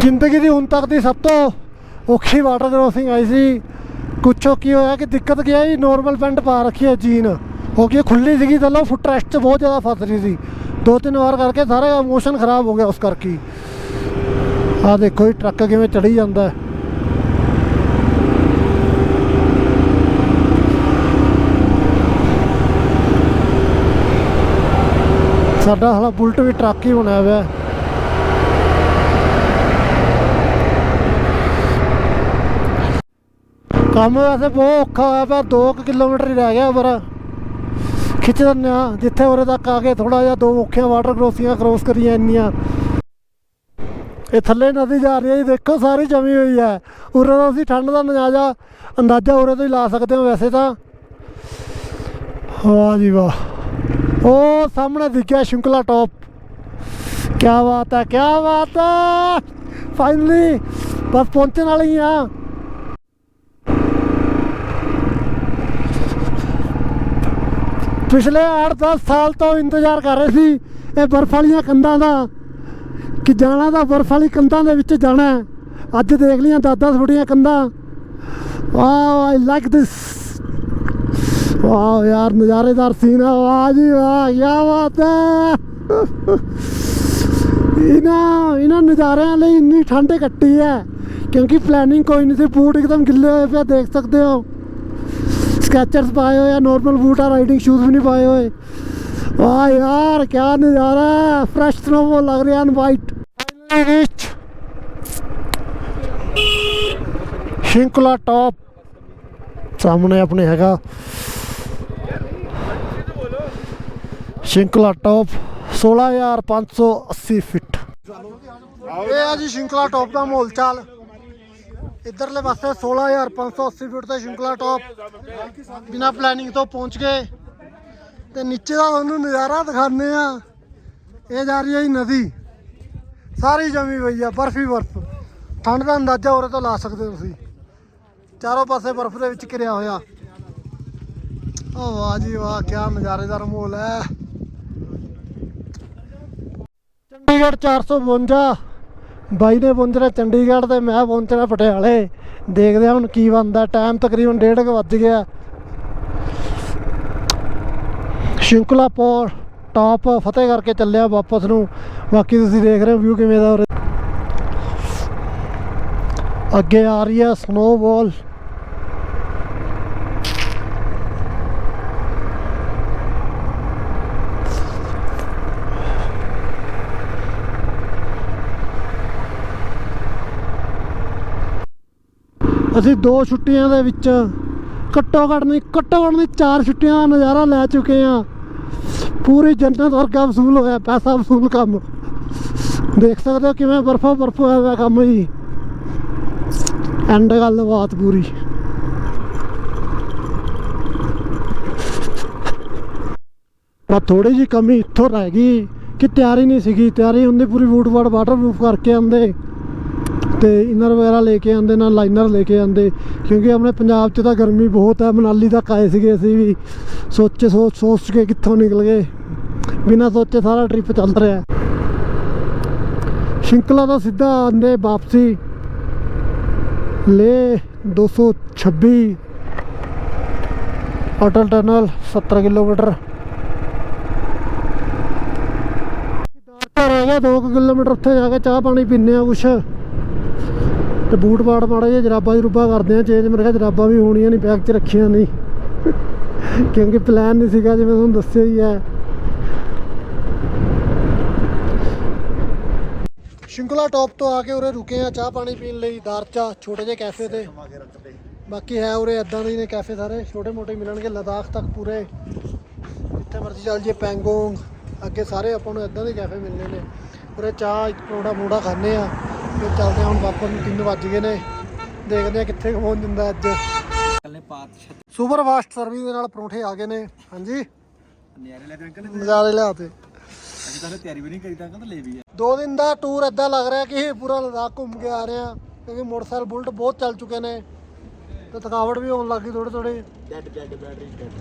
ਜ਼ਿੰਦਗੀ ਦੀ ਹੁਣ ਤੱਕ ਦੀ ਸਭ ਤੋਂ ਔਖੀ ਵਾਟਰ ਕ੍ਰੋਸਿੰਗ ਆਈ ਸੀ। ਕੁਛੋ ਕੀ ਹੋਇਆ ਕਿ ਦਿੱਕਤ ਕੀ ਆਈ? ਨੋਰਮਲ ਪੈਂਟ ਪਾ ਰੱਖੀ ਹੈ ਜੀਨ। ਹੋ ਗਈ ਖੁੱਲੀ ਸੀਗੀ? ਥੱਲੋਂ ਫੁੱਟ ਰੈਸਟ 'ਚ ਬਹੁਤ ਜ਼ਿਆਦਾ ਫਸ ਰਹੀ ਸੀ। ਦੋ ਤਿੰਨ ਵਾਰ ਕਰਕੇ ਸਾਰਾ ਮੋਸ਼ਨ ਖਰਾਬ ਹੋ ਗਿਆ ਉਸ ਕਰਕੇ। ਆ ਦੇਖੋ ਇਹ ਟਰੱਕ ਕਿਵੇਂ ਚੜੀ ਜਾਂਦਾ ਹੈ। ਸਾਡਾ ਹਾਲਾ ਬੁਲਟ ਵੀ ਟਰੱਕ ਹੀ ਬਣਿਆ ਹੋਇਆ। ਕੰਮ ਵੈਸੇ ਬਹੁਤ ਔਖਾ ਹੋਇਆ ਪਿਆ 2 ਕਿਲੋਮੀਟਰ ਹੀ ਰਹਿ ਗਿਆ ਪਰ ਖਿੱਚ ਦਿੰਦੇ ਆ, ਜਿੱਥੇ ਉਰੇ ਤੱਕ ਆ ਕੇ ਥੋੜਾ ਜਿਹਾ ਦੋ ਔਖੀਆਂ ਵਾਟਰ ਕ੍ਰੋਸਿੰਗਾਂ ਕ੍ਰੋਸ ਕਰੀਆਂ ਇੰਨੀਆਂ। ਇਹ ਥੱਲੇ ਨਦੀ ਜਾ ਰਹੀ ਹੈ ਜੀ, ਦੇਖੋ ਸਾਰੀ ਜਮੀ ਹੋਈ ਹੈ। ਉਰੇ ਦਾ ਅਸੀਂ ਠੰਡ ਦਾ ਨਜ਼ਾਰਾ ਅੰਦਾਜ਼ਾ ਉਰੇ ਤੋਂ ਹੀ ਲਾ ਸਕਦੇ ਹਾਂ ਵੈਸੇ ਤਾਂ। ਵਾਹ ਜੀ ਵਾਹ। ਉਹ ਸਾਹਮਣੇ ਦਿਖਿਆ ਸ਼ਿੰਕਲਾ ਟੌਪ ਕੀ ਬਾਤ ਹੈ ਕੀ ਬਾਤ ਹੈ ਫਾਈਨਲੀ ਬਸ ਪਹੁੰਚਣ ਵਾਲੇ ਹੀ ਆ ਪਿਛਲੇ 8-10 ਸਾਲ ਤੋਂ ਇੰਤਜ਼ਾਰ ਕਰ ਰਹੇ ਸੀ ਇਹ ਬਰਫ਼ ਵਾਲੀਆਂ ਕੰਧਾਂ ਦਾ ਕਿ ਜਾਣਾ ਤਾਂ ਬਰਫ਼ ਵਾਲੀ ਕੰਧਾਂ ਦੇ ਵਿੱਚ ਜਾਣਾ ਅੱਜ ਦੇਖ ਲੀਆਂ 10-10 ਫੁੱਟੀਆਂ ਕੰਧਾਂ wow I like this wow ਯਾਰ ਨਜ਼ਾਰੇਦਾਰ ਸੀਨ ਹੈ ਵਾਹ ਜੀ ਵਾਹ ਕੀ ਬਾਤ ਹੈ ਇਹਨਾਂ ਇਹਨਾਂ ਨਜ਼ਾਰਿਆਂ ਲਈ ਇੰਨੀ ਠੰਡ ਕੱਟੀ ਹੈ ਕਿਉਂਕਿ ਪਲੈਨਿੰਗ ਕੋਈ ਨਹੀਂ ਸੀ ਬੂਟ ਇੱਕਦਮ ਗਿੱਲੇ ਹੋਏ ਪਏ ਦੇਖ ਸਕਦੇ ਹੋ ਸਕੈਚਰਸ ਪਾਏ ਹੋਏ ਆ ਨਾਰਮਲ ਬੂਟ ਆ ਰਾਈਡਿੰਗ ਸ਼ੂਜ਼ ਵੀ ਨਹੀਂ ਪਾਏ ਹੋਏ ਵਾਹ ਯਾਰ ਕੀ ਨਜ਼ਾਰਾ ਹੈ ਫਰੈਸ਼ ਸਨੋਫਾਲ ਲੱਗ ਰਿਹਾ and white finally reach Shinkula top ਸਾਹਮਣੇ ਆਪਣੇ ਸ਼ਿੰਕਲਾ ਟਾਪ 16580 ਫਿਟ ਇਹ ਆ ਜੀ ਸ਼ਿੰਕਲਾ ਟਾਪ ਦਾ ਮਾਹੌਲ ਚਾਲ। ਇਧਰਲੇ ਪਾਸੇ 16580 ਫੁੱਟ ਤੇ ਸ਼ਿੰਕਲਾ ਟਾਪ। ਬਿਨਾ ਪਲੈਨਿੰਗ ਤੋਂ ਪਹੁੰਚ ਗਏ। ਤੇ ਨੀਚੇ ਦਾ ਤੁਹਾਨੂੰ ਨਜ਼ਾਰਾ ਦਿਖਾਉਂਦੇ ਆ ਇਹ ਜਾ ਰਹੀ ਹੈ ਜੀ ਨਦੀ। ਸਾਰੀ ਜਮੀ ਪਈ ਆ, ਬਰਫ ਹੀ ਬਰਫ। ਠੰਡ ਦਾ ਅੰਦਾਜ਼ਾ ਉਰੇ ਤੋਂ ਲਾ ਸਕਦੇ ਹੋ ਤੁਸੀਂ। ਚਾਰੋਂ ਪਾਸੇ ਬਰਫ ਦੇ ਵਿੱਚ ਘਿਰਿਆ ਹੋਇਆ। ਓ ਵਾਹ ਜੀ ਵਾਹ ਕੀ ਨਜ਼ਾਰੇਦਾਰ ਮਾਹੌਲ ਹੈ। ਚੰਡੀਗੜ੍ਹ 452 ਬਾਈ ਨੇ ਪਹੁੰਚਣਾ ਚੰਡੀਗੜ੍ਹ ਤੇ ਮੈਂ ਪਹੁੰਚਣਾ ਪਟਿਆਲੇ। ਦੇਖਦੇ ਹਾਂ ਹੁਣ ਕੀ ਬਣਦਾ। ਟਾਈਮ ਤਕਰੀਬਨ 1:30 ਵੱਜ ਗਿਆ। ਸ਼ਿੰਕਲਾ ਪੌਰ ਟਾਪ ਫਤਿਹ ਕਰਕੇ ਚੱਲਿਆ ਵਾਪਸ ਨੂੰ। ਬਾਕੀ ਤੁਸੀਂ ਦੇਖ ਰਹੇ ਹੋ ਵਿਊ ਕਿਵੇਂ ਦਾ ਉਰੇ। ਅੱਗੇ ਆ ਰਹੀ ਹੈ ਸਨੋਬਾਲ ਅਸੀਂ ਦੋ ਛੁੱਟੀਆਂ ਦੇ ਵਿੱਚ ਘੱਟੋ ਘੱਟ ਨਹੀਂ, ਘੱਟੋ ਘੱਟ ਨਹੀਂ, ਚਾਰ ਛੁੱਟੀਆਂ ਦਾ ਨਜ਼ਾਰਾ ਲੈ ਚੁੱਕੇ ਆ ਪੂਰੀ ਜੰਨਤ ਵਰਗਾ ਵਸੂਲ ਹੋਇਆ, ਪੈਸਾ ਵਸੂਲ ਕੰਮ। ਦੇਖ ਸਕਦੇ ਹੋ ਕਿਵੇਂ ਬਰਫੋ ਬਰਫ ਹੋਇਆ ਹੋਇਆ ਕੰਮ ਜੀ। ਐਂਡ ਗੱਲਬਾਤ ਪੂਰੀ। ਪਰ ਥੋੜੀ ਜੀ ਕਮੀ ਇੱਥੋਂ ਰਹਿ ਗਈ ਕਿ ਤਿਆਰੀ ਨਹੀਂ ਸੀਗੀ, ਤਿਆਰੀ ਹੁੰਦੀ ਪੂਰੀ ਬੂਟ ਬਾਟ ਵਾਟਰਪ੍ਰੂਫ ਕਰਕੇ ਆਂਦੇ ਤੇ ਇਨਰ ਵਗੈਰਾ ਲੈ ਕੇ ਆਂਦੇ ਨਾਲ ਲਾਈਨਰ ਲੈ ਕੇ ਆਂਦੇ ਕਿਉਂਕਿ ਆਪਣੇ ਪੰਜਾਬ 'ਚ ਤਾਂ ਗਰਮੀ ਬਹੁਤ ਹੈ, ਮਨਾਲੀ ਤੱਕ ਆਏ ਸੀਗੇ ਅਸੀਂ ਵੀ। ਸੋਚੇ, ਸੋਚ ਸੋਚ ਕੇ ਕਿੱਥੋਂ ਨਿਕਲ ਗਏ। ਬਿਨਾਂ ਸੋਚੇ ਸਾਰਾ ਟ੍ਰਿਪ ਚੱਲ ਰਿਹਾ। ਸ਼ਿੰਕਲਾ ਦਾ ਸਿੱਧਾ ਆਂਦੇ ਵਾਪਸੀ। ਲੇ 226 ਅਟਲ ਟਨਲ 70 ਕਿਲੋਮੀਟਰ। ਰਹਿ ਗਿਆ 2 ਕਿਲੋਮੀਟਰ ਉੱਥੇ ਜਾ ਕੇ ਚਾਹ ਪਾਣੀ ਪੀਨੇ ਆ ਕੁਛ। ਤੇ ਬੂਟ ਬਾਟ ਮਾੜਾ ਜਿਹਾ ਜਰਾਬਾਂ ਜਰੂਬਾ ਕਰਦੇ ਆ ਚੇਂਜ ਮੇਰੇ ਖਿਆਲ ਜਰਾਬਾਂ ਵੀ ਹੋਣੀਆਂ ਨਹੀਂ ਬੈਗ 'ਚ ਰੱਖੀਆਂ ਨਹੀਂ। ਕਿਉਂਕਿ ਪਲਾਨ ਨਹੀਂ ਸੀਗਾ, ਜਿਵੇਂ ਤੁਹਾਨੂੰ ਦੱਸਿਆ ਹੀ ਹੈ। ਸ਼ਿੰਕਲਾ ਟਾਪ ਤੋਂ ਆ ਕੇ ਉਰੇ ਰੁਕੇ ਆ, ਚਾਹ ਪਾਣੀ ਪੀਣ ਲਈ ਦਾਰਚਾ ਛੋਟੇ ਜਿਹੇ ਕੈਫੇ ਤੇ। ਬਾਕੀ ਹੈ ਉਰੇ ਇਦਾਂ ਦੇ ਨੇ ਕੈਫੇ ਸਾਰੇ। ਛੋਟੇ ਮੋਟੇ ਮਿਲਣਗੇ, ਲਦਾਖ ਤੱਕ ਪੂਰੇ। ਜਿੱਥੇ ਮਰਜ਼ੀ ਚੱਲ ਜੇ ਪੈਂਗੋਂਗ। ਅੱਗੇ ਸਾਰੇ ਆਪਾਂ ਨੂੰ ਇਦਾਂ ਦੇ ਕੈਫੇ ਮਿਲਨੇ ਨੇ। ਉਰੇ ਚਾਹ ਇੱਕ ਪਰੌਂਠਾ ਮੂੜਾ ਖਾਣੇ ਆ। ਫਿਰ ਚੱਲਦੇ ਹਾਂ ਹੁਣ ਵਾਪਸ ਨੂੰ 3 ਵੱਜ ਗਏ ਨੇ। ਦੇਖਦੇ ਆ ਕਿੱਥੇ ਪਹੁੰਚ ਜਾਂਦਾ ਅੱਜ। ਪਾਤ ਸੁਪਰ ਫਾਸਟ ਸਰਵਿਸ ਦੇ ਨਾਲ ਪਰੌਂਠੇ ਆ ਗਏ ਨੇ। ਹਾਂਜੀ? ਨਿਆਰੇ ਲੈ ਕੇ ਅੰਕਲ ਨਜ਼ਾਰੇ ਲਿਆਤੇ ਅਸੀਂ ਤਾਂ। ਹਲੇ ਤਿਆਰੀ ਵੀ ਨਹੀਂ ਕਰੀ ਤਾਂ ਅੰਕਲ ਤਾਂ ਲੈ ਵੀ ਆ। ਦੋ ਦਿਨ ਦਾ ਟੂਰ ਏਦਾਂ ਲੱਗ ਰਿਹਾ ਕਿ ਪੂਰਾ ਲਦਾਖ ਘੁੰਮ ਕੇ ਆ ਰਹੇ ਆ। ਕਿਉਂਕਿ ਮੋਟਰਸਾਈਕਲ ਬੁਲਟ ਬਹੁਤ ਚੱਲ ਚੁੱਕੇ ਨੇ। ਤੇ ਥਕਾਵਟ ਵੀ ਹੋਣ ਲੱਗੀ ਥੋੜੀ ਥੋੜੀ ਡੈਡ ਡੈਡ ਬੈਟਰੀ ਡੈਡ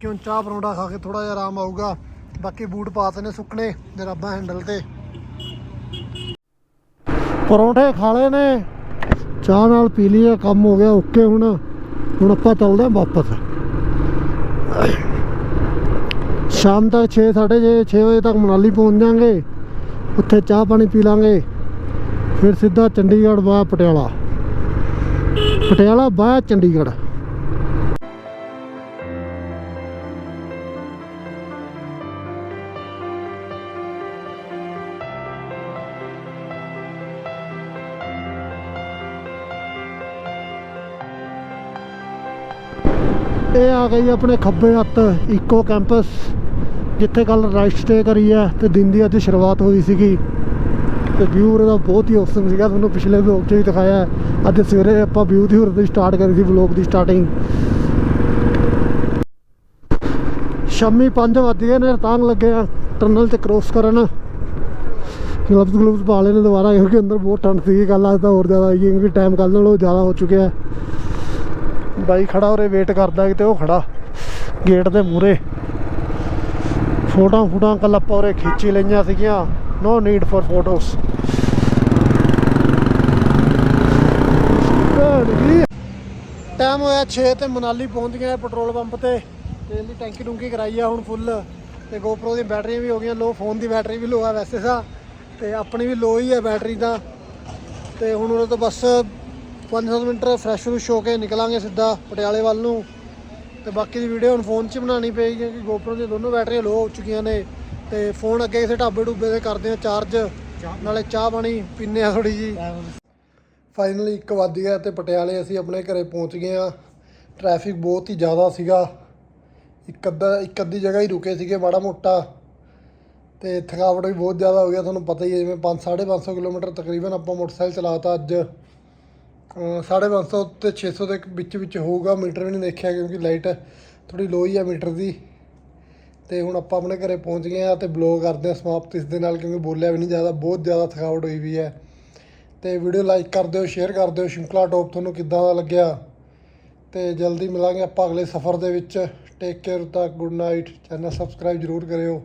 ਕਿਉਂ ਚਾਹ ਪਰੌਂਠਾ ਖਾ ਕੇ ਥੋੜਾ ਜਿਹਾ ਆਰਾਮ ਆਊਗਾ? ਬਾਕੀ ਬੂਟ ਪਾਤੇ ਨੇ ਸੁੱਕਣੇ ਜਰਾਬਾਂ ਹੈਂਡਲ ਤੇ। ਪਰੌਂਠੇ ਖਾਲੇ ਨੇ। ਚਾਹ ਨਾਲ ਪੀ ਲਈਏ, ਕੰਮ ਹੋ ਗਿਆ ਓਕੇ ਹੁਣ। ਹੁਣ ਆਪਾਂ ਚੱਲਦੇ ਹਾਂ ਵਾਪਸ। ਸ਼ਾਮ ਤੱਕ 6 6:30 6 ਵਜੇ ਤੱਕ ਮਨਾਲੀ ਪਹੁੰਚ ਜਾਾਂਗੇ ਉੱਥੇ ਚਾਹ ਪਾਣੀ ਪੀ ਲਾਂਗੇ। ਫਿਰ ਸਿੱਧਾ ਚੰਡੀਗੜ੍ਹ ਬਾਅਦ ਪਟਿਆਲਾ। ਪਟਿਆਲਾ ਬਾਅਦ ਚੰਡੀਗੜ੍ਹ। ਇਹ ਆ ਗਈ ਆਪਣੇ ਖੱਬੇ ਹੱਥ, ਇਕੋ ਕੈਂਪਸ ਜਿੱਥੇ ਕੱਲ ਰਾਈਟ ਸਟੇ ਕਰੀ ਹੈ ਤੇ ਦਿਨ ਦੀ ਅੱਜ ਸ਼ੁਰੂਆਤ ਹੋਈ ਸੀਗੀ। ਤੇ ਵਿਊ ਦਾ ਬਹੁਤ ਹੀ ਔਸਮ ਸੀਗਾ, ਤੁਹਾਨੂੰ ਪਿਛਲੇ ਵਲੌਗ 'ਚ ਵੀ ਦਿਖਾਇਆ ਅੱਜ ਸਵੇਰੇ ਆਪਾਂ ਵਿਊ ਦੀ ਹੋਰ ਦੀ ਸਟਾਰਟ ਕਰੀ ਸੀ ਵਲੌਗ ਦੀ ਸਟਾਰਟਿੰਗ ਸ਼ਾਮੀ 5 ਵਜ ਨੇ ਰਤਾਂਗ ਲੱਗੇ ਆ ਟਨਲ ਤੇ ਕ੍ਰੋਸ ਕਰਨ। ਗਲਵਸ ਗਲਵਸ ਪਾ ਲੈਣੇ ਦੁਬਾਰਾ, ਕਿਉਂਕਿ ਅੰਦਰ ਬਹੁਤ ਠੰਡ ਸੀਗੀ ਕੱਲ ਅੱਜ ਤਾਂ ਹੋਰ ਜ਼ਿਆਦਾ ਹੋਈ ਕਿਉਂਕਿ ਟਾਈਮ ਕੱਲ ਨਾਲੋਂ ਜ਼ਿਆਦਾ ਹੋ ਚੁੱਕਿਆ ਹੈ। ਬਾਈ ਖੜਾ, ਉਰੇ ਵੇਟ ਕਰਦਾ ਕਿਤੇ, ਉਹ ਖੜਾ ਗੇਟ ਦੇ ਮੂਰੇ ਫੋਟੋਆਂ ਫੋਟੋਆਂ ਕੱਲ ਆਪਾਂ ਉਰੇ ਖਿੱਚੀ ਲਈਆਂ ਸੀਗੀਆਂ। No need for photos time ਹੋਇਆ 6 ਤੇ ਮਨਾਲੀ ਪਹੁੰਚ ਗਏ ਪੈਟਰੋਲ ਪੰਪ ਤੇ। ਤੇਲ ਦੀ ਟੈਂਕੀ ਟੁੰਕੀ ਕਰਾਈ ਆ ਹੁਣ ਫੁੱਲ ਤੇ GoPro ਦੀਆਂ ਬੈਟਰੀਆਂ ਵੀ ਹੋ ਗਈਆਂ। ਲੋ ਫੋਨ ਦੀ ਬੈਟਰੀ ਵੀ ਲੋ ਆ ਵੈਸੇ ਤਾਂ। ਤੇ ਆਪਣੀ ਵੀ ਲੋ ਹੀ ਆ ਬੈਟਰੀ ਦਾ ਤੇ ਹੁਣ ਉਹ ਤੋਂ ਬਸ 5-7 ਮਿੰਟ ਫਰੈਸ਼ ਫਰੂਸ਼ ਹੋ ਕੇ ਨਿਕਲਾਂਗੇ ਸਿੱਧਾ ਪਟਿਆਲੇ ਵੱਲ ਨੂੰ। ਤੇ ਬਾਕੀ ਦੀ ਵੀਡੀਓ ਹੁਣ ਫੋਨ 'ਚ ਬਣਾਉਣੀ ਪਏਗੀ ਕਿਉਂਕਿ GoPro ਦੀਆਂ ਦੋਨੋਂ ਬੈਟਰੀਆਂ ਲੋ ਹੋ ਚੁੱਕੀਆਂ ਨੇ। ਤੇ ਫੋਨ ਅੱਗੇ ਕਿਸੇ ਢਾਬੇ ਢੂਬੇ ਤੇ ਕਰਦੇ ਆ ਚਾਰਜ ਨਾਲੇ ਚਾਹ ਪਾਣੀ ਪੀਨੇ ਆ ਥੋੜੀ ਜੀ ਫਾਈਨਲੀ 1 ਵੱਜ ਗਿਆ ਤੇ ਪਟਿਆਲੇ ਅਸੀਂ ਆਪਣੇ ਘਰੇ ਪਹੁੰਚ ਗਏ ਆ। ਟ੍ਰੈਫਿਕ ਬਹੁਤ ਹੀ ਜ਼ਿਆਦਾ ਸੀਗਾ। ਇੱਕ ਅੱਧਾ ਇੱਕ ਅੱਧੀ ਜਗ੍ਹਾ ਹੀ ਰੁਕੇ ਸੀਗੇ ਮਾੜਾ ਮੋਟਾ। ਤੇ ਥਕਾਵਟ ਵੀ ਬਹੁਤ ਜ਼ਿਆਦਾ ਹੋ ਗਿਆ ਤੁਹਾਨੂੰ ਪਤਾ ਹੀ ਹੈ ਜਿਵੇਂ 5 550 ਕਿਲੋਮੀਟਰ ਤਕਰੀਬਨ ਆਪਾਂ ਮੋਟਰਸਾਈਕਲ ਚਲਾਤਾ ਅੱਜ। ਅਹ ਸਾਢੇ ਪੰਜ ਸੌ ਤੇ 600 ਦੇ ਵਿੱਚ ਵਿੱਚ ਹੋਊਗਾ, ਮੀਟਰ ਵੀ ਨਹੀਂ ਦੇਖਿਆ ਕਿਉਂਕਿ ਲਾਈਟ ਥੋੜੀ ਲੋ ਹੀ ਆ ਮੀਟਰ ਦੀ। ਤੇ ਹੁਣ ਆਪਾਂ ਆਪਣੇ ਘਰੇ ਪਹੁੰਚ ਗਏ ਆ ਤੇ ਬਲੌਗ ਕਰਦੇ ਆ ਸਮਾਪਤ ਇਸ ਦੇ ਨਾਲ ਕਿਉਂਕਿ ਬੋਲਿਆ ਵੀ ਨਹੀਂ ਜ਼ਿਆਦਾ, ਬਹੁਤ ਜ਼ਿਆਦਾ ਥਕਾਵਟ ਹੋਈ ਵੀ ਹੈ। ਤੇ ਵੀਡੀਓ ਲਾਈਕ ਕਰ ਦਿਓ, ਸ਼ੇਅਰ ਕਰ ਦਿਓ, ਸ਼ਿੰਕਲਾ ਟੋਪ ਤੁਹਾਨੂੰ ਕਿੱਦਾਂ ਦਾ ਲੱਗਿਆ? ਤੇ ਜਲਦੀ ਮਿਲਾਂਗੇ ਆਪਾਂ ਅਗਲੇ ਸਫ਼ਰ ਦੇ ਵਿੱਚ। ਟੇਕ ਕੇਅਰ ਤੱਕ ਗੁੱਡ ਨਾਈਟ ਚੈਨਲ ਸਬਸਕ੍ਰਾਈਬ ਜ਼ਰੂਰ ਕਰਿਓ।